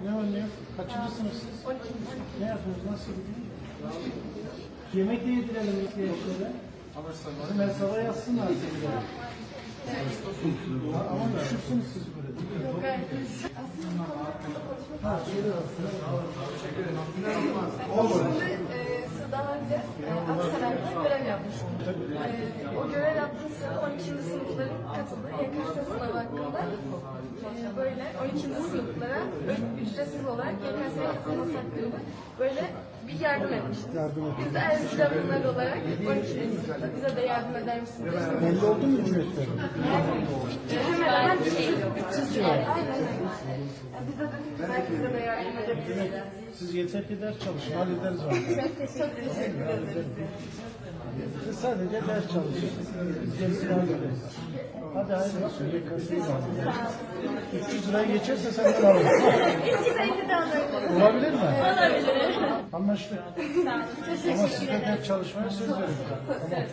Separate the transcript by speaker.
Speaker 1: Ne yok? Kaçıncı sınıfsınız? Ne yapıyorsunuz? Nasıl gidiyor? Yemek de yedirelim ihtiyaçları. Bizim hesaba yazsınlar sizi. Ha, Ama düşüksünüz siz böyle.
Speaker 2: Yok gayet Aslında konuşmak
Speaker 1: Ha, aslında.
Speaker 2: Şimdi e, daha önce e, Aksaray'da görev yapmıştım. E, o görev yaptığım sırada 12. sınıfların katıldığı YKS sınavı hakkında e, böyle 12. sınıflara olarak YKS'ye katılması hakkında böyle bir yardım etmiştiniz.
Speaker 1: Yardım ettim.
Speaker 2: Biz de Erzurumlular olarak 12. sınıfta bize de yardım eder misiniz?
Speaker 1: Belli oldu mu ücretleri?
Speaker 2: Hemen hemen 300 lira. Aynen aynen. Bize de belki bize de yardım edebiliriz.
Speaker 1: Siz yeter ki ders çalışın, hallederiz onu.
Speaker 2: Çok teşekkür ederiz.
Speaker 1: Siz sadece ders çalışın. Biz gerisini hallederiz. Hadi de hallederiz. 300 liraya geçerse senden alırız.
Speaker 2: 250 de alabilirim.
Speaker 1: Olabilir mi?
Speaker 2: Olabilir.
Speaker 1: Anlaştık. Ama siz de ders çalışmaya söz verin. Tamam.